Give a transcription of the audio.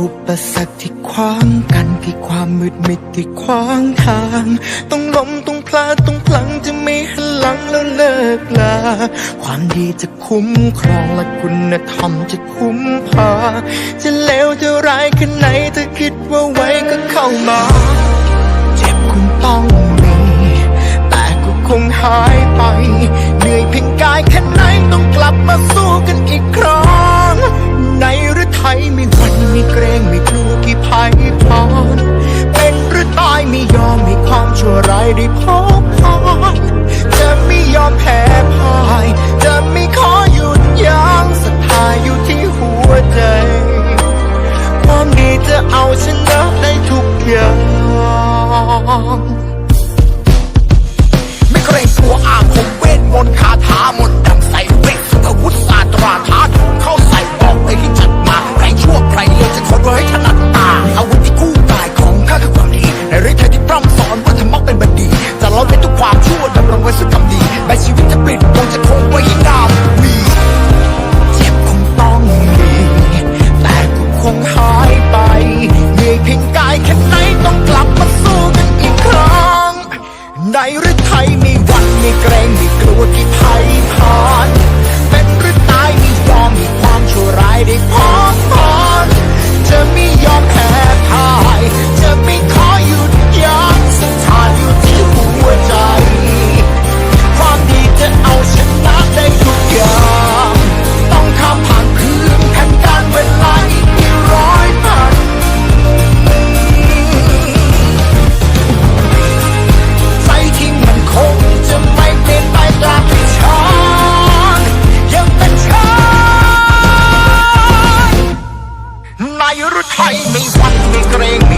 อุปสรรคที่ขวางกันที่ความมืดมิดที่ขวางทาง ต้องล้มต้องพลาดต้องพลังจะไม่หันหลังแล้วเลิกลา ความดีจะคุ้มครองและคุณธรรมจะคุ้มพา จะเลวจะร้ายแค่ไหนถ้าคิดว่าไว้ก็เข้ามา เจ็บคงต้องมี แต่ก็คงหายไป เหนื่อยเพียงกายแค่ไหนต้องกลับมา ได้พบพานจะไม่ยอมแพ้พ่าย จะไม่ขอหยุดยั้งศรัทธาอยู่ที่หัวใจ ความดีจะเอาชนะได้ทุกอย่าง หวั Swat ni kering